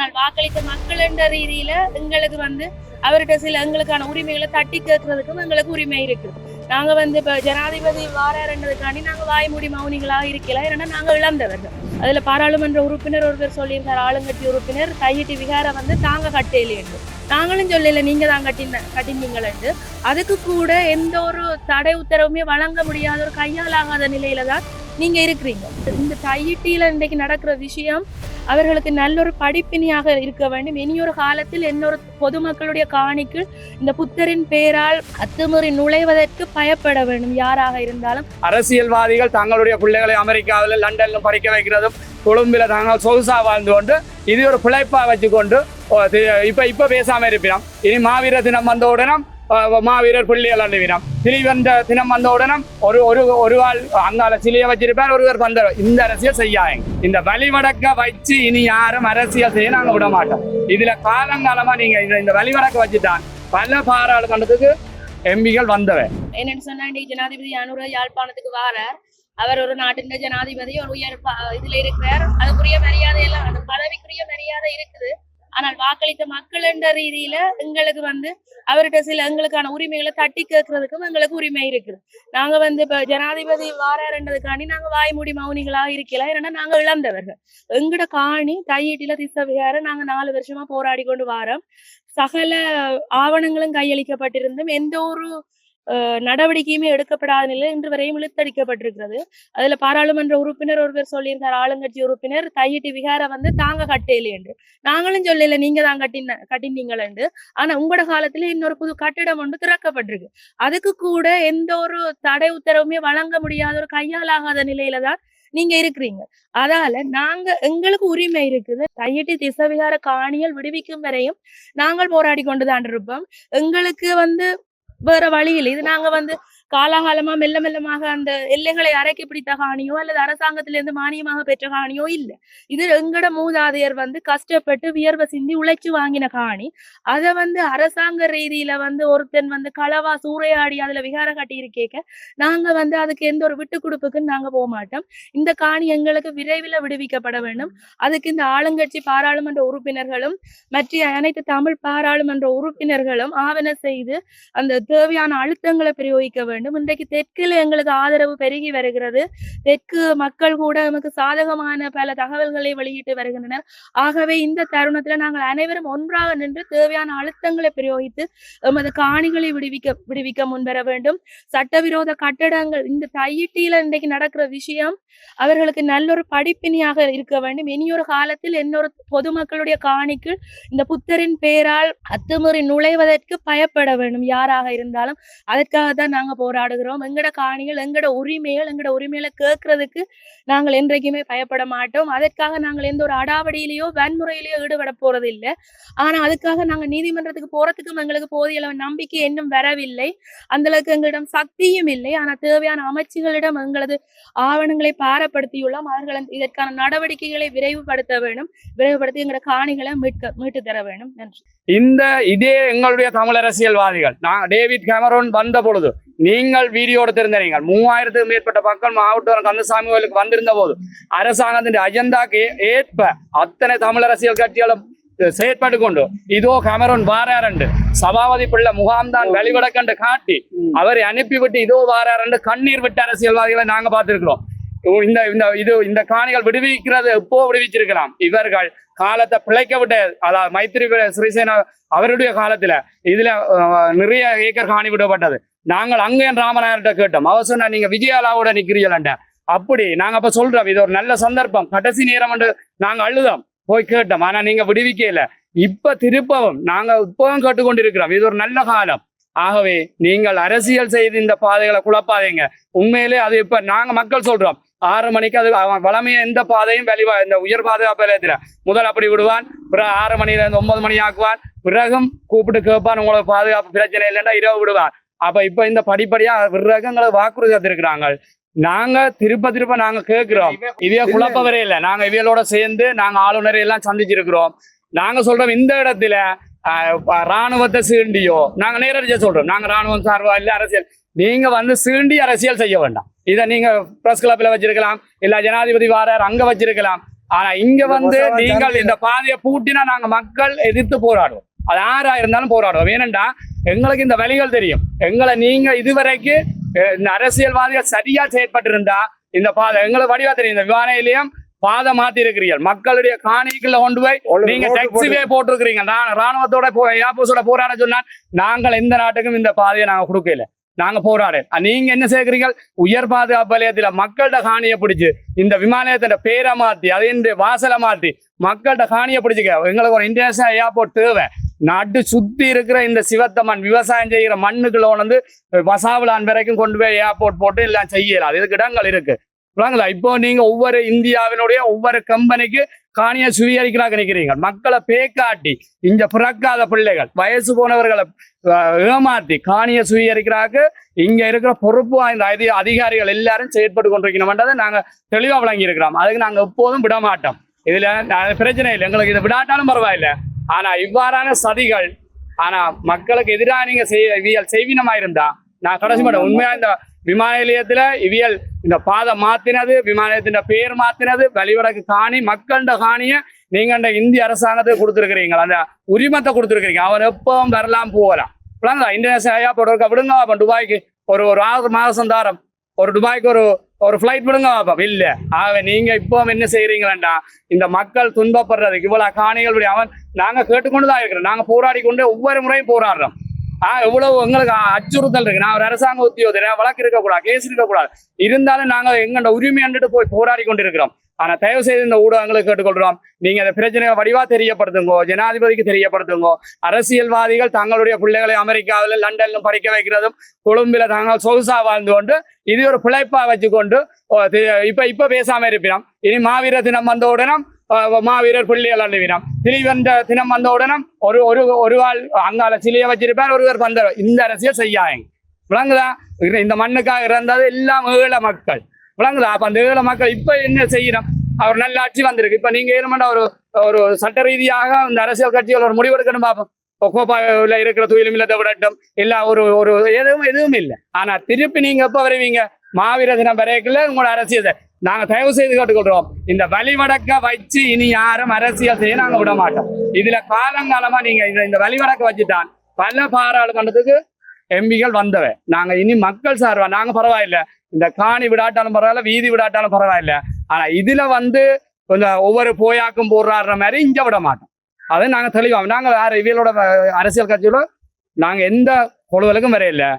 ஆனால் வாக்களித்த மக்கள் என்ற ரீதியில எங்களுக்கு வந்து அவர்கிட்ட சில எங்களுக்கான உரிமைகளை தட்டி கேட்கறதுக்கும் எங்களுக்கு உரிமை இருக்கு. நாங்க வந்து இப்ப ஜனாதிபதி வாராருன்றதுக்காண்டி நாங்க வாய்மூடி மௌனிகளாக இருக்கல ஏன்னா நாங்க இழந்தவர்கள். அதுல பாராளுமன்ற உறுப்பினர் ஒருவர் சொல்லியிருந்தார் ஆளுங்கட்சி உறுப்பினர் கையிட்டு விகார வந்து தாங்க கட்டையில என்று. நாங்களும் சொல்லல நீங்க தான் கட்டின கட்டினீங்களு அதுக்கு கூட எந்த ஒரு தடை உத்தரவுமே வழங்க முடியாத ஒரு கையாலாகாத நிலையில தான் நீங்க இருக்கிறீங்க. இந்த கையிட்டியில இன்றைக்கு நடக்கிற விஷயம் அவர்களுக்கு நல்ல ஒரு படிப்பினியாக இருக்க வேண்டும். இனியொரு காலத்தில் இன்னொரு பொதுமக்களுடைய காணிக்கு இந்த புத்தரின் பெயரால் அத்துமுறை நுழைவதற்கு பயப்பட வேண்டும். யாராக இருந்தாலும் அரசியல்வாதிகள் தங்களுடைய பிள்ளைகளை அமெரிக்காவில் லண்டன்ல படிக்க வைக்கிறதும் கொழும்பில தாங்கள் சொகுசா வாழ்ந்து கொண்டு இது ஒரு பிழைப்பா வச்சுக்கொண்டு இப்ப இப்ப பேசாம இருப்பினோம். இனி மாவீர தினம் வந்த உடனே அஹ், மாவீரர் பிள்ளைகள் சிலி வந்த தினம் வந்த உடனே ஒரு ஒரு ஒரு ஆள் அங்கால சிலியை வச்சிருப்பார் ஒருவர் வந்த இந்த அரசியல் செய்யாங்க இந்த வழிவடக்க வச்சு இனி யாரும் அரசியல் செய்ய நாங்கள் விட மாட்டோம் இதுல காலங்காலமா நீங்க இந்த- இந்த வழிவடக்க வச்சுட்டான் பல பாராளுமன்றத்துக்கு எம்பிகள் வந்தவன் என்னன்னு சொன்னா ஜனாதிபதி அனுர யாழ்ப்பாணத்துக்கு வாரார் அவர் ஒரு நாட்டின் ஜனாதிபதி ஒரு உயர் இதுல இருக்கிறார் அதுக்குரிய மரியாதை எல்லாம் அந்த பதவிக்குரிய மரியாதை இருக்குது ஆனால் வாக்களித்த மக்கள் என்ற ரீதியில எங்களுக்கு வந்து அவர்கிட்ட சில எங்களுக்கான உரிமைகளை தட்டி கேட்கறதுக்கும் எங்களுக்கு உரிமை இருக்குது. நாங்க வந்து இப்ப ஜனாதிபதி வாராருன்றதுக்காண்டி நாங்க வாய்மூடி மௌனிகளாக இருக்கல ஏன்னா நாங்க இழந்தவர்கள். எங்கட காணி தையீட்டில திச விகார நாங்க நாலு வருஷமா போராடி கொண்டு வாரோம். சகல ஆவணங்களும் கையளிக்கப்பட்டிருந்தும் எந்த ஒரு நடவடிக்கையுமே எடுக்கப்படாத நிலையில் இன்று வரையும் இழுத்தடிக்கப்பட்டிருக்கிறது. அதுல பாராளுமன்ற உறுப்பினர் ஒருவர் சொல்லியிருந்தார் ஆளுங்கட்சி உறுப்பினர் தையிட்டு விகார வந்து தாங்க கட்டையில என்று. நாங்களும் சொல்லல நீங்க தான் கட்டின கட்டினீங்கள் என்று. ஆனா உங்களோட காலத்துல இன்னொரு புது கட்டிடம் ஒன்று திறக்கப்பட்டிருக்கு. அதுக்கு கூட எந்த ஒரு தடை உத்தரவுமே வழங்க முடியாத ஒரு கையாலாகாத நிலையில தான் நீங்க இருக்கிறீங்க. அதால நாங்க எங்களுக்கு உரிமை இருக்குது. தையிட்டு திசவிகார காணிகள் விடுவிக்கும் வரையும் நாங்கள் போராடி கொண்டுதான் இருப்போம். எங்களுக்கு வந்து வேற வழி இல்லை இது நாங்க வந்து காலாகாலமா மெல்ல மெல்லமாக அந்த எல்லைகளை அரைக்கி பிடித்த காணியோ அல்லது அரசாங்கத்திலிருந்து மானியமாக பெற்ற காணியோ இல்லை. இது எங்கட மூதாதையர் வந்து கஷ்டப்பட்டு வியர்வை சிந்தி உழைச்சு வாங்கின காணி. அதை வந்து அரசாங்க ரீதியில வந்து ஒருத்தன் வந்து களவா சூறையாடி அதுல விகார கட்டி இருக்கேக்க நாங்க வந்து அதுக்கு எந்த ஒரு விட்டு கொடுப்புக்குன்னு நாங்க போக மாட்டோம். இந்த காணி எங்களுக்கு விரைவில் விடுவிக்கப்பட வேண்டும். அதுக்கு இந்த ஆளுங்கட்சி பாராளுமன்ற உறுப்பினர்களும் மற்ற அனைத்து தமிழ் பாராளுமன்ற உறுப்பினர்களும் ஆவண செய்து அந்த தேவையான அழுத்தங்களை பிரயோகிக்க வேண்டும். இன்றைக்கு தெற்கில் எங்களுக்கு ஆதரவு பெருகி வருகிறது. தெற்கு மக்கள் கூட நமக்கு சாதகமான பல தகவல்களை வெளியிட்டு வருகின்றனர். ஆகவே இந்த தருணத்துல நாங்கள் அனைவரும் ஒன்றாக நின்று தேவையான அழுத்தங்களை பிரயோகித்து எமது காணிகளை விடுவிக்க விடுவிக்க முன்வர வேண்டும். சட்டவிரோத கட்டடங்கள் இந்த தையிட்டியில இன்றைக்கு நடக்கிற விஷயம் அவர்களுக்கு நல்ல ஒரு படிப்பினியாக இருக்க வேண்டும். இனியொரு காலத்தில் இன்னொரு பொதுமக்களுடைய காணிக்கு இந்த புத்தரின் பெயரால் அத்துமுறை நுழைவதற்கு பயப்பட வேண்டும். யாராக இருந்தாலும் அதற்காக தான் நாங்க போராடுகிறோம். எங்கட காணிகள் எங்கட உரிமைகள் எங்கட உரிமைகளை கேட்கறதுக்கு நாங்கள் என்றைக்குமே பயப்பட மாட்டோம். அதற்காக நாங்கள் எந்த ஒரு அடாவடியிலேயோ வன்முறையிலேயோ ஈடுபட போறது இல்லை ஆனா அதுக்காக நாங்க நீதிமன்றத்துக்கு போறதுக்கும் எங்களுக்கு போதிய அளவு நம்பிக்கை இன்னும் வரவில்லை. அந்த அளவுக்கு எங்களிடம் சக்தியும் இல்லை. ஆனா தேவையான அமைச்சுகளிடம் எங்களது ஆவணங்களை பாரப்படுத்தியுள்ளோம். அவர்கள் இதற்கான நடவடிக்கைகளை விரைவுபடுத்த வேண்டும். விரைவுபடுத்தி எங்களோட காணிகளை மீட்க மீட்டு தர வேண்டும். நன்றி. இந்த இதே எங்களுடைய தமிழ் அரசியல்வாதிகள் நான் டேவிட் கேமரோன் வந்த பொழுது நீங்கள் வீடியோ எடுத்திருந்த நீங்கள் மூவாயிரத்துக்கு மேற்பட்ட மக்கள் மாவட்டம் கந்தசாமி கோயிலுக்கு வந்திருந்த போது அரசாங்கத்தின் அஜெண்டாக்கு ஏற்ப அத்தனை தமிழ் அரசியல் கட்சிகளும் செயற்பட்டு கொண்டு இதோ கேமரோன் வாராரண்டு சபாபதி பிள்ளை முகாம்தான் வெளிவடக்கண்டு காட்டி அவரை அனுப்பிவிட்டு இதோ வாராரண்டு கண்ணீர் விட்ட அரசியல்வாதிகளை நாங்க பார்த்திருக்கிறோம். இந்த இந்த இது இந்த காணிகள் விடுவிக்கிறது எப்போ விடுவிச்சிருக்கலாம்? இவர்கள் காலத்தை பிழைக்க விட்ட அதாவது மைத்திரி சிறிசேனா அவருடைய காலத்துல இதுல நிறைய ஏக்கர் காணி விடப்பட்டது. நாங்கள் அங்கேயும் ராமநாயர்கிட்ட கேட்டோம். அவர் சொன்னா நீங்க விஜயாலாவோட நிக்கிறீங்களா அப்படி நாங்க அப்ப சொல்றோம் இது ஒரு நல்ல சந்தர்ப்பம். கடைசி நேரம் என்று நாங்க அழுதோம். போய் கேட்டோம் ஆனா நீங்க விடுவிக்கல இப்ப திருப்பவும் நாங்க இப்பவும் கேட்டுக்கொண்டிருக்கிறோம். இது ஒரு நல்ல காலம். ஆகவே நீங்கள் அரசியல் செய்து இந்த பாதைகளை குழப்பாதீங்க. உண்மையிலே அது இப்ப நாங்க மக்கள் சொல்றோம். ஆறு மணிக்கு அது அவன் வளமைய எந்த பாதையும் வெளிவா இந்த உயர் பாதுகாப்பு முதல் அப்படி விடுவான் பிறகு ஆறு மணில இருந்து ஒன்பது மணி ஆக்குவான் பிறகும் கூப்பிட்டு கேட்பான் உங்களுக்கு பாதுகாப்பு பிரச்சனை இல்லைன்னா இரவு விடுவான். அப்ப இப்ப இந்த படிப்படியா பிறகு எங்களுக்கு வாக்குறுதி தந்திருக்கிறாங்க. நாங்க திருப்ப திருப்ப நாங்க கேட்கிறோம் இவைய குழப்பவரே இல்லை. நாங்க இவைகளோட சேர்ந்து நாங்க ஆளுநரை எல்லாம் சந்திச்சிருக்கிறோம். நாங்க சொல்றோம் இந்த இடத்துல ராணுவத்தை சீண்டியோ நாங்க நேரடியா சொல்றோம். நாங்க ராணுவம் சார்பா இல்ல அரசியல். நீங்க வந்து சீண்டி அரசியல் செய்ய வேண்டாம். இதை நீங்க பிரஸ் கிளப்ல வச்சிருக்கலாம். இல்ல ஜனாதிபதி வாரார் அங்க வச்சிருக்கலாம். ஆனா இங்க வந்து நீங்கள் இந்த பாதையை பூட்டினா நாங்க மக்கள் எதிர்த்து போராடுவோம். அது யாரா இருந்தாலும் போராடுவோம். ஏனென்றா எங்களுக்கு இந்த வழிகள் தெரியும். எங்களை நீங்க இதுவரைக்கும் அஹ், இந்த அரசியல்வாதிகள் சரியா செயற்பட்டிருந்தா இந்த பாதை எங்களுக்கு வடிவா தெரியும். இந்த விமான நிலையம் பாதை மாத்தி இருக்கிறீர்கள் மக்களுடைய காணிக்குள்ள கொண்டு போய் நீங்க டாக்ஸிவே போட்டிருக்கிறீங்க. நான் ராணுவத்தோட போராட சொன்னா நாங்கள் எந்த நாட்டுக்கும் இந்த பாதையை நாங்க கொடுக்கல. நாங்க போராடு நீங்க என்ன சேர்க்கிறீங்க உயர் பாதுகாப்பு நிலையத்துல மக்கள்கிட்ட காணியை பிடிச்சு இந்த விமான நிலையத்தோட பேரை மாத்தி அதே வாசலை மாத்தி மக்கள்கிட்ட காணியை பிடிச்சிக்க. எங்களுக்கு ஒரு இன்டர்நேஷனல் ஏர்போர்ட் தேவை. நட்டு சுத்தி இருக்கிற இந்த சிவத்தமன் விவசாயம் செய்கிற மண்ணுக்குள்ள வந்து வசாவிலான் வரைக்கும் கொண்டு போய் ஏர்போர்ட் போட்டு எல்லாம் செய்யலாம். இதுக்கு இடங்கள் இருக்கு. இப்போ நீங்க ஒவ்வொரு இந்தியாவினுடைய ஒவ்வொரு கம்பெனிக்கு காணியை சுவீகரிக்கிறாங்க நினைக்கிறீங்க. மக்களை பேக்காட்டி இங்க பிறக்காத பிள்ளைகள் வயசு போனவர்களை ஏமாத்தி காணியை சுவீகரிக்கிறாங்க. இங்க இருக்கிற பொறுப்பு வாய்ந்த அதி அதிகாரிகள் எல்லாரும் செயற்பட்டு கொண்டிருக்கணும்ன்றதை நாங்க தெளிவா விளங்கி இருக்கிறோம் அதுக்கு நாங்க எப்போதும் விட மாட்டோம் இதுல பிரச்சனை இல்லை. எங்களுக்கு இதை விடாட்டாலும் பரவாயில்ல. ஆனா இவ்வாறான சதிகள் ஆனா மக்களுக்கு எதிராக நீங்க செய்ய இவியல் செய்வினமா இருந்தா நான் கடைசி மாட்டேன் உண்மையா இந்த விமான நிலையத்தில் இவியல் இந்த பாதை மாத்தினது விமான நிலையத்தின் பேர் மாத்தினது வழிவடக்கு காணி மக்கள்கிட்ட காணியை நீங்க இந்திய அரசாங்கத்துக்கு கொடுத்துருக்கிறீங்க. அந்த உரிமத்தை கொடுத்துருக்கீங்க அவன் எப்பவும் வரலாம் போகலாம். இப்பலாம் இன்டர்நேஷனல் ஏர்போர்ட் இருக்க. விடுங்க அப்போ. துபாய்க்கு ஒரு ஒரு ஆறு மாசம் தாரம். ஒரு துபாய்க்கு ஒரு ஒரு ஃப்ளைட் விடுங்க பாப்பா இல்லை. ஆக நீங்கள் இப்போ என்ன செய்கிறீங்களா இந்த மக்கள் துன்பப்படுறதுக்கு இவ்வளோ காணிகள் அவன் நாங்கள் கேட்டுக்கொண்டு தான் இருக்கிறோம். நாங்கள் போராடி கொண்டு ஒவ்வொரு முறையும் போராடுறோம். ஆஹ் எவ்வளவு எங்களுக்கு அச்சுறுத்தல் இருக்கு. நான் ஒரு அரசாங்க உத்தியோகத்தர் வழக்கு இருக்கக்கூடாது கேஸ் இருக்கக்கூடாது. இருந்தாலும் நாங்க எங்களோட உரிமை அண்டுட்டு போய் போராடி கொண்டு இருக்கிறோம் ஆனா தயவு செய்து இந்த ஊடகங்களை கேட்டுக்கொள்றோம் நீங்க அந்த பிரச்சனையை வடிவா தெரியப்படுத்துங்கோ ஜனாதிபதிக்கு தெரியப்படுத்துங்கோ அரசியல்வாதிகள் தங்களுடைய பிள்ளைகளை அமெரிக்காவில் லண்டன்ல படிக்க வைக்கிறதும் கொழும்புல தாங்கள் சொகுசா வாழ்ந்து கொண்டு இது ஒரு பிழைப்பா வச்சுக்கொண்டு இப்ப இப்ப பேசாம இருப்பினோம். இனி மாவீர தினம் வந்த உடனே அஹ், மாவீரர் பிள்ளைகள் திரும்பி வந்த தினம் வந்த உடனே ஒரு ஒரு ஒரு ஆள் அங்கால சிலையை வச்சிருப்பார் ஒருவர் வந்த இந்த அரசியல் செய்யாங்க விளங்குதா இந்த- மண்ணுக்காக இறந்தது எல்லாம் ஏழ மக்கள் விளங்குதா அப்ப அந்த ஏழை மக்கள் இப்ப என்ன செய்யணும் அவர் நல்ல ஆட்சி வந்திருக்கு இப்ப நீங்க ஏழுமண்டா ஒரு ஒரு சட்ட ரீதியாக இந்த அரசியல் கட்சிகள் ஒரு முடிவெடுக்கணும் பார்ப்போம் கோப்பாவில் இருக்கிற துயிலும் இல்லாத விடட்டும் இல்லை ஒரு ஒரு எதுவும் எதுவும் இல்லை ஆனா திருப்பி நீங்க எப்ப வருவீங்க மாவீர தினம் வரைக்குள்ள உங்களோட அரசியல் நாங்க தயவு செய்து கேட்டுக்கொள்றோம். இந்த வழிவடக்க வச்சு இனி யாரும் அரசியல் செய்ய நாங்க விட மாட்டோம். இதுல காலங்காலமா நீங்க இந்த வழிவடக்க வச்சுட்டான் பல பாராளுமன்றத்துக்கு எம்பிகள் வந்தவ. நாங்க இனி மக்கள் சார்பா நாங்க பரவாயில்ல. இந்த காணி விடாட்டாலும் பரவாயில்ல வீதி விடாட்டாலும் பரவாயில்ல. ஆனா இதுல வந்து கொஞ்சம் ஒவ்வொரு போயாக்கும் போடுறாடுற மாதிரி இங்க விட மாட்டோம். அதை நாங்க தெளிவாங்க நாங்க வேற இவியலோட அரசியல் கட்சியோட நாங்க எந்த கொழுவலுக்கும் வரையில்லை